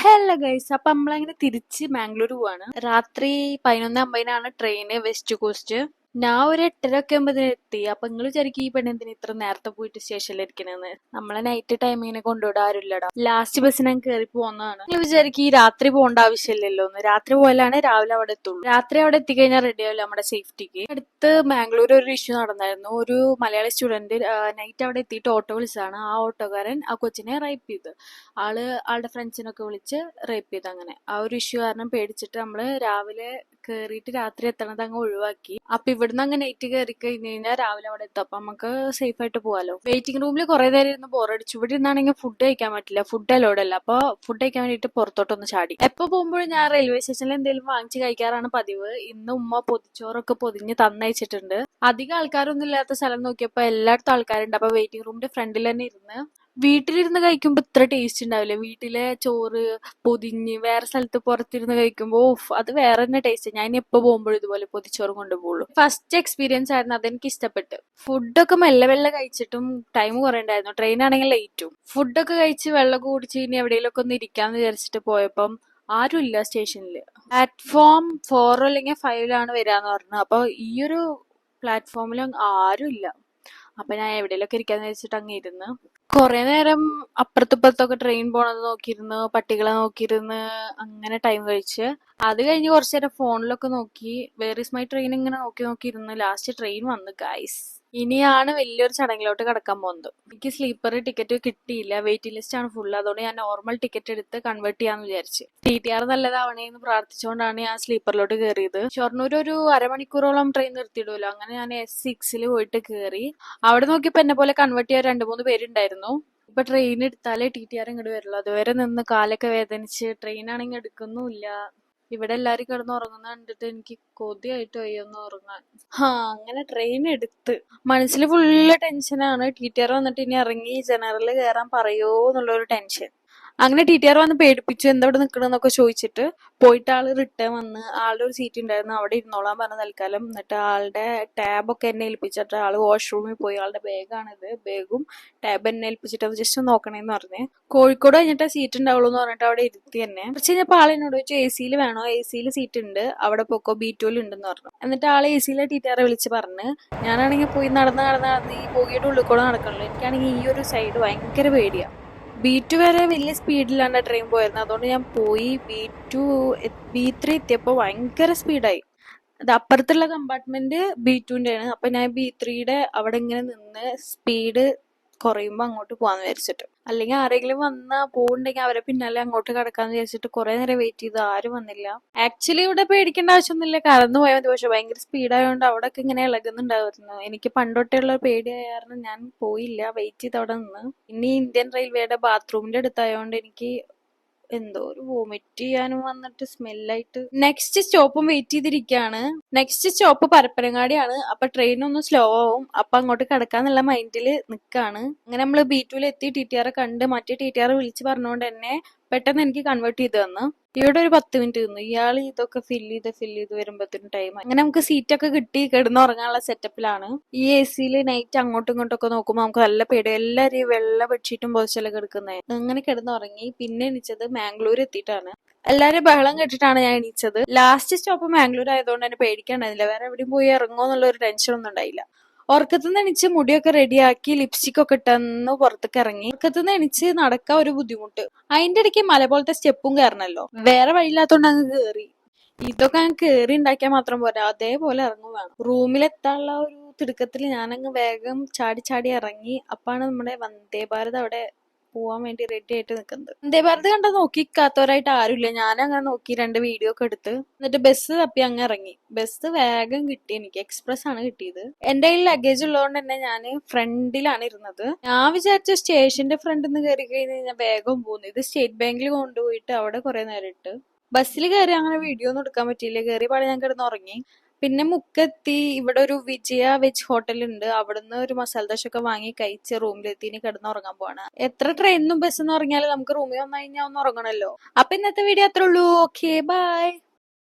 Hello guys അപ്പൊ നമ്മളങ്ങനെ തിരിച്ച് ബാംഗ്ലൂർ പോവാണ്. രാത്രി പതിനൊന്ന് അമ്പതിനാണ് ട്രെയിന് വെസ്റ്റ് കോസ്റ്റ് ഞാൻ ഒരു എട്ടര ഒക്കെ ആകുമ്പോ എത്തി. അപ്പൊ നിങ്ങൾ വിചാരിക്കും ഈ പെണ്ണെന്തിന് ഇത്ര നേരത്തെ പോയിട്ട് സ്റ്റേഷനിൽ ഇരിക്കണെന്ന്. നമ്മളെ നൈറ്റ് ടൈമിങ്ങിന് കൊണ്ടുവിടാൻ ആരുമില്ലടാ. ലാസ്റ്റ് ബസ് ഞാൻ കയറി പോകുന്നതാണ് നിങ്ങൾ വിചാരിക്കും ഈ രാത്രി പോകേണ്ട ആവശ്യമില്ലല്ലോ എന്ന്. രാത്രി പോയാലാണ് രാവിലെ അവിടെ എത്തുള്ളൂ. രാത്രി അവിടെ എത്തിക്കഴിഞ്ഞാൽ റെഡി ആവില്ല നമ്മുടെ സേഫ്റ്റിക്ക് അടുത്ത് ബാംഗ്ലൂർ ഒരു ഇഷ്യൂ നടന്നായിരുന്നു. ഒരു മലയാളി സ്റ്റുഡന്റ് നൈറ്റ് അവിടെ എത്തിയിട്ട് ഓട്ടോ വിളിച്ചതാണ്. ആ ഓട്ടോക്കാരൻ ആ കൊച്ചിനെ റേപ്പ് ചെയ്ത്. ആൾ ആളുടെ ഫ്രണ്ട്സിനൊക്കെ വിളിച്ച് റേപ്പ് ചെയ്ത് അങ്ങനെ. ആ ഒരു ഇഷ്യൂ കാരണം പേടിച്ചിട്ട് നമ്മൾ രാവിലെ കേറിയിട്ട് രാത്രി എത്തണത് അങ്ങ് ഒഴിവാക്കി. അപ്പൊ ഇവിടുന്ന് അങ്ങ് നൈറ്റ് കയറി കഴിഞ്ഞ് കഴിഞ്ഞാൽ രാവിലെ അവിടെ എത്തും. അപ്പൊ നമുക്ക് സേഫ് ആയിട്ട് പോകാലോ വെയിറ്റിംഗ് റൂമിൽ കുറെ നേരം ഇരുന്ന് ബോറടിച്ചു ഇവിടെ ഇരുന്നാണെങ്കിൽ ഫുഡ് കഴിക്കാൻ പറ്റില്ല. ഫുഡ് അലോഡ് അല്ല. അപ്പൊ ഫുഡ് കഴിക്കാൻ വേണ്ടിട്ട് പുറത്തോട്ടൊന്ന് ചാടി. എപ്പോ പോകുമ്പോഴും ഞാൻ റെയിൽവേ സ്റ്റേഷനിൽ എന്തെങ്കിലും വാങ്ങിച്ച് കഴിക്കാറാണ് പതിവ്. ഇന്ന് ഉമ്മ പൊതിച്ചോറൊക്കെ പൊതിഞ്ഞ് തന്നയച്ചിട്ടുണ്ട്. അധികം ആൾക്കാരൊന്നും ഇല്ലാത്ത സ്ഥലം നോക്കിയപ്പോ എല്ലായിടത്തും ആൾക്കാരുണ്ട്. അപ്പൊ വെയിറ്റിംഗ് റൂമിന്റെ ഫ്രണ്ടിൽ തന്നെ ഇരുന്ന് വീട്ടിലിരുന്ന് കഴിക്കുമ്പോ ഇത്ര ടേസ്റ്റ് ഉണ്ടാവില്ല വീട്ടിലെ ചോറ് പൊതിഞ്ഞ് വേറെ സ്ഥലത്ത് പുറത്തിരുന്ന് കഴിക്കുമ്പോ ഓഫ് അത് വേറെ തന്നെ ടേസ്റ്റ് ഞാൻ എപ്പോ പോകുമ്പോഴും ഇതുപോലെ പൊതിച്ചോറ് കൊണ്ടുപോകുള്ളൂ ഫസ്റ്റ് എക്സ്പീരിയൻസ് ആയിരുന്നു അതെനിക്ക് ഇഷ്ടപ്പെട്ട്. ഫുഡൊക്കെ മെല്ലെ മെല്ലെ കഴിച്ചിട്ടും ടൈം കുറേ ഉണ്ടായിരുന്നു ട്രെയിൻ ആണെങ്കിൽ ലേറ്റും ഫുഡൊക്കെ കഴിച്ച് വെള്ളം കുടിച്ച് ഇനി എവിടെയെങ്കിലുമൊക്കെ ഒന്ന് ഇരിക്കാന്ന് വിചാരിച്ചിട്ട് പോയപ്പം ആരുമില്ല സ്റ്റേഷനിൽ പ്ലാറ്റ്ഫോം ഫോർ അല്ലെങ്കിൽ ഫൈവിലാണ് വരാന്ന് പറഞ്ഞു. അപ്പൊ ഈയൊരു ഒരു പ്ലാറ്റ്ഫോമിൽ ആരുമില്ല അപ്പൊ ഞാൻ എവിടെയെങ്കിലൊക്കെ ഇരിക്കാന്ന് വെച്ചിട്ട് അങ്ങ് ഇരുന്ന് കുറെ നേരം അപ്പുറത്തിപ്പുറത്തൊക്കെ ട്രെയിൻ പോണത് നോക്കിയിരുന്നു പട്ടികളെ നോക്കിയിരുന്ന് അങ്ങനെ ടൈം കഴിച്ച്. അത് കഴിഞ്ഞ് കുറച്ചു നേരം ഫോണിലൊക്കെ നോക്കി. വേർ ഇസ് മൈ ട്രെയിൻ ഇങ്ങനെ നോക്കി നോക്കിയിരുന്ന് ലാസ്റ്റ് ട്രെയിൻ വന്നു ഗൈസ് ഇനിയാണ് വലിയൊരു ചടങ്ങിലോട്ട് കടക്കാൻ പോകുന്നത്. എനിക്ക് സ്ലീപ്പർ ടിക്കറ്റ് കിട്ടിയില്ല. വെയിറ്റിംഗ് ലിസ്റ്റ് ആണ് ഫുൾ അതുകൊണ്ട് ഞാൻ നോർമൽ ടിക്കറ്റ് എടുത്ത് കൺവേർട്ട് ചെയ്യാന്ന് വിചാരിച്ചു. ടി ടി ആർ നല്ലതാവണേ എന്ന് പ്രാർത്ഥിച്ചുകൊണ്ടാണ് ഞാൻ സ്ലീപ്പറിലോട്ട് കയറിയത് ഷൊർണൂർ ഒരു അരമണിക്കൂറോളം ട്രെയിൻ നിർത്തിയിടുമല്ലോ അങ്ങനെ ഞാൻ എസ് സിക്സിൽ പോയിട്ട് കയറി അവിടെ നോക്കിയപ്പോ എന്നെ പോലെ കൺവേർട്ട് ചെയ്യാൻ രണ്ട് മൂന്ന് പേരുണ്ടായിരുന്നു. ഇപ്പൊ ട്രെയിൻ എടുത്താലേ ടി ടി ആർ ഇങ്ങോട്ട് വരുള്ളൂ. അതുവരെ നിന്ന് കാലൊക്കെ വേദനിച്ച് ട്രെയിൻ ആണെങ്കിൽ എടുക്കുന്നുമില്ല. ഇവിടെ എല്ലാരും കിടന്ന് ഉറങ്ങുന്ന കണ്ടിട്ട് എനിക്ക് കൊതിയായിട്ട് പോയി ഒന്ന് ഉറങ്ങാൻ. ആ അങ്ങനെ ട്രെയിൻ എടുത്ത്. മനസ്സിൽ ഫുള്ള് ടെൻഷനാണ് ടി ടി ആർ വന്നിട്ട് ഇനി ഇറങ്ങി ജനറൽ കയറാൻ പറയോ എന്നുള്ളൊരു ടെൻഷൻ അങ്ങനെ ടി ടി ആർ വന്ന് പേടിപ്പിച്ചു എന്താ ഇവിടെ നിക്കണെന്നൊക്കെ ചോദിച്ചിട്ട് പോയിട്ട് ആൾ റിട്ടേൺ വന്ന് ആളുടെ ഒരു സീറ്റ് ഉണ്ടായിരുന്നു അവിടെ ഇരുന്നോളാൻ പറഞ്ഞ തൽക്കാലം. എന്നിട്ട് ആളുടെ ഒക്കെ എന്നെ ഏൽപ്പിച്ചിട്ട് ആൾ വാഷ്റൂമിൽ പോയി. ആളുടെ ബാഗാണിത് ബാഗും ടാബ് എന്നെ ഏൽപ്പിച്ചിട്ട് അത് ജസ്റ്റ് നോക്കണേന്ന് പറഞ്ഞ്. കോഴിക്കോട് കഴിഞ്ഞിട്ട് സീറ്റ് ഉണ്ടാവുള്ളൂ എന്ന് പറഞ്ഞിട്ട് അവിടെ ഇരുത്തി തന്നെ കുറച്ച് കഴിഞ്ഞപ്പോൾ എന്നോട് ചോദിച്ചു എ സിയിൽ വേണോ? എ സിയിൽ സീറ്റ് ഉണ്ട് അവിടെ പോക്കോ? ബി ടുവിൽ ഉണ്ടെന്ന് പറഞ്ഞു. എന്നിട്ട് ആൾ എ സിയിലെ ടി ടി ആറെ വിളിച്ച് പറഞ്ഞ് ഞാനാണെങ്കിൽ പോയി നടന്ന് നടന്ന് നടന്ന് ഈ ബോഗിയുടെ ഉള്ളിൽ കൂടെ നടക്കണല്ലോ. എനിക്കാണെങ്കിൽ ഈ ഒരു സൈഡ് ഭയങ്കര പേടിയാണ് ബി ടു വരെ വലിയ സ്പീഡിലാണ് ട്രെയിൻ പോയിരുന്നത് അതുകൊണ്ട് ഞാൻ പോയി ബി ടു ബി ത്രീ എത്തിയപ്പോൾ ഭയങ്കര സ്പീഡായി അത് അപ്പുറത്തുള്ള കമ്പാർട്ട്മെന്റ് ബി ടുവിന്റെ ആണ്. അപ്പൊ ഞാൻ ബി ത്രീയുടെ അവിടെ ഇങ്ങനെ നിന്ന് സ്പീഡ് കുറയുമ്പോൾ അങ്ങോട്ട് പോകാമെന്ന് വിചാരിച്ചിട്ട്. അല്ലെങ്കിൽ ആരെങ്കിലും വന്നാ പോകുന്നുണ്ടെങ്കിൽ അവരെ പിന്നാലെ അങ്ങോട്ട് കടക്കാന്ന് വിചാരിച്ചിട്ട് കുറെ നേരം വെയിറ്റ് ചെയ്ത് ആരും വന്നില്ല. ആക്ച്വലി ഇവിടെ പേടിക്കേണ്ട ആവശ്യമൊന്നുമില്ല. കടന്നു പോയാൽ മതി. പക്ഷെ ഭയങ്കര സ്പീഡായതുകൊണ്ട് അവിടെ ഒക്കെ ഇങ്ങനെ ഇളകുന്നുണ്ടായിരുന്നു. എനിക്ക് പണ്ടൊട്ടുള്ള പേടിയായ കാരണം ഞാൻ പോയില്ല. വെയിറ്റ് ചെയ്ത് അവിടെ നിന്ന്. ഇനി ഇന്ത്യൻ റെയിൽവേയുടെ ബാത്റൂമിന്റെ അടുത്തായതുകൊണ്ട് എനിക്ക് എന്തോ ഒരു വോമിറ്റ് ചെയ്യാനും വന്നിട്ട് സ്മെല്ലായിട്ട് നെക്സ്റ്റ് സ്റ്റോപ്പും വെയിറ്റ് ചെയ്തിരിക്കുകയാണ്. നെക്സ്റ്റ് സ്റ്റോപ്പ് പരപ്പനങ്ങാടിയാണ്. അപ്പൊ ട്രെയിൻ ഒന്ന് സ്ലോ ആവും. അപ്പൊ അങ്ങോട്ട് കിടക്കാന്നുള്ള മൈൻഡിൽ നിൽക്കാണ് അങ്ങനെ നമ്മൾ ബി ടുവിൽ എത്തി ടി ടി ആർ കണ്ട് മറ്റേ ടി ടി ആർ വിളിച്ച് പറഞ്ഞുകൊണ്ട് തന്നെ പെട്ടെന്ന് എനിക്ക് കൺവേർട്ട് ചെയ്ത് തന്നു. ഇവിടെ ഒരു പത്ത് മിനിറ്റ് നിന്നു ഇയാൾ ഇതൊക്കെ ഫില്ല് ചെയ്ത് ഫില്ല് ചെയ്ത് വരുമ്പോഴത്തേനും ടൈം അങ്ങനെ നമുക്ക് സീറ്റ് ഒക്കെ കിട്ടി കിടന്നുറങ്ങാനുള്ള സെറ്റപ്പിലാണ് ഈ എ സിയിൽ നൈറ്റ് അങ്ങോട്ടും ഇങ്ങോട്ടും ഒക്കെ നോക്കുമ്പോൾ നമുക്ക് നല്ല പേടി. എല്ലാവരും വെള്ള ബെഡ്ഷീറ്റും പൊതിച്ചെല്ലാം കിടക്കുന്നത് അങ്ങനെ കിടന്നുറങ്ങി പിന്നെ എണീച്ചത് മാംഗ്ലൂർ എത്തിയിട്ടാണ്. എല്ലാരും ബഹളം കേട്ടിട്ടാണ് ഞാൻ എണീച്ചത്. ലാസ്റ്റ് സ്റ്റോപ്പ് മാംഗ്ലൂർ ആയതുകൊണ്ട് തന്നെ പേടിക്കാണ്ടായില്ല വേറെ എവിടെയും പോയി ഇറങ്ങുമോ എന്നുള്ള ഒരു ടെൻഷൻ ഒന്നും ഉണ്ടായില്ല. ഉറക്കത്തുനിന്ന് എണിച്ച് മുടിയൊക്കെ റെഡിയാക്കി ലിപ്സ്റ്റിക് ഒക്കെ ഇട്ടെന്ന് പുറത്തേക്ക് ഇറങ്ങി. ഉറക്കത്തുനിന്ന് എണിച്ച് നടക്കാൻ ഒരു ബുദ്ധിമുട്ട്. അതിന്റെ ഇടയ്ക്ക് മല പോലത്തെ സ്റ്റെപ്പും കയറണല്ലോ വേറെ വഴിയില്ലാത്തോണ്ട് അങ്ങ് കേറി. ഇതൊക്കെ അങ്ങ് കേറി ഉണ്ടാക്കിയാൽ മാത്രം പോരാ. അതേപോലെ ഇറങ്ങും വേണം. റൂമിലെത്താനുള്ള ഒരു തിടുക്കത്തിൽ ഞാനങ്ങ് വേഗം ചാടി ചാടി ഇറങ്ങി. അപ്പാണ് നമ്മുടെ വന്ദേ ഭാരത് അവിടെ പോവാൻ വേണ്ടി റെഡി ആയിട്ട് നിൽക്കുന്നത് വന്ദേ ഭാരത് കണ്ട നോക്കിക്കാത്തവരായിട്ട് ആരുമില്ല. ഞാൻ അങ്ങനെ നോക്കി രണ്ട് വീഡിയോ ഒക്കെ എടുത്ത് എന്നിട്ട് ബസ് തപ്പി അങ്ങ് ഇറങ്ങി. ബസ് വേഗം കിട്ടി എനിക്ക്. എക്സ്പ്രസ് ആണ് കിട്ടിയത്. എന്റെ കയ്യിൽ ലഗേജ് ഉള്ളതുകൊണ്ട് തന്നെ ഞാൻ ഫ്രണ്ടിലാണ് ഇരുന്നത്. ഞാൻ വിചാരിച്ചു സ്റ്റേഷന്റെ ഫ്രണ്ടിൽ നിന്ന് കയറി കഴിഞ്ഞ് കഴിഞ്ഞാൽ വേഗം പോകുന്നു. ഇത് സ്റ്റേറ്റ് ബാങ്കിൽ കൊണ്ടുപോയിട്ട് അവിടെ കുറെ നേരം ഇട്ട്. ബസ്സിൽ കയറി അങ്ങനെ വീഡിയോ ഒന്നും എടുക്കാൻ പറ്റിയില്ല. കയറി പാടെ ഞാൻ കിടന്ന് ഉറങ്ങി. പിന്നെ മുക്കെത്തി. ഇവിടെ ഒരു വിജയ വെജ് ഹോട്ടൽ ഉണ്ട് അവിടുന്ന് ഒരു മസാല ദോശ ഒക്കെ വാങ്ങി കഴിച്ച് റൂമിലെത്തി ഇനി കിടന്ന് ഉറങ്ങാൻ പോവാണ്. എത്ര ട്രെയിനും ബസ് എന്ന് ഉറങ്ങിയാലും നമുക്ക് റൂമിൽ വന്നു കഴിഞ്ഞാൽ ഒന്ന് ഉറങ്ങണല്ലോ. അപ്പൊ ഇന്നത്തെ വീഡിയോ അത്രേ ഉള്ളൂ. Okay bye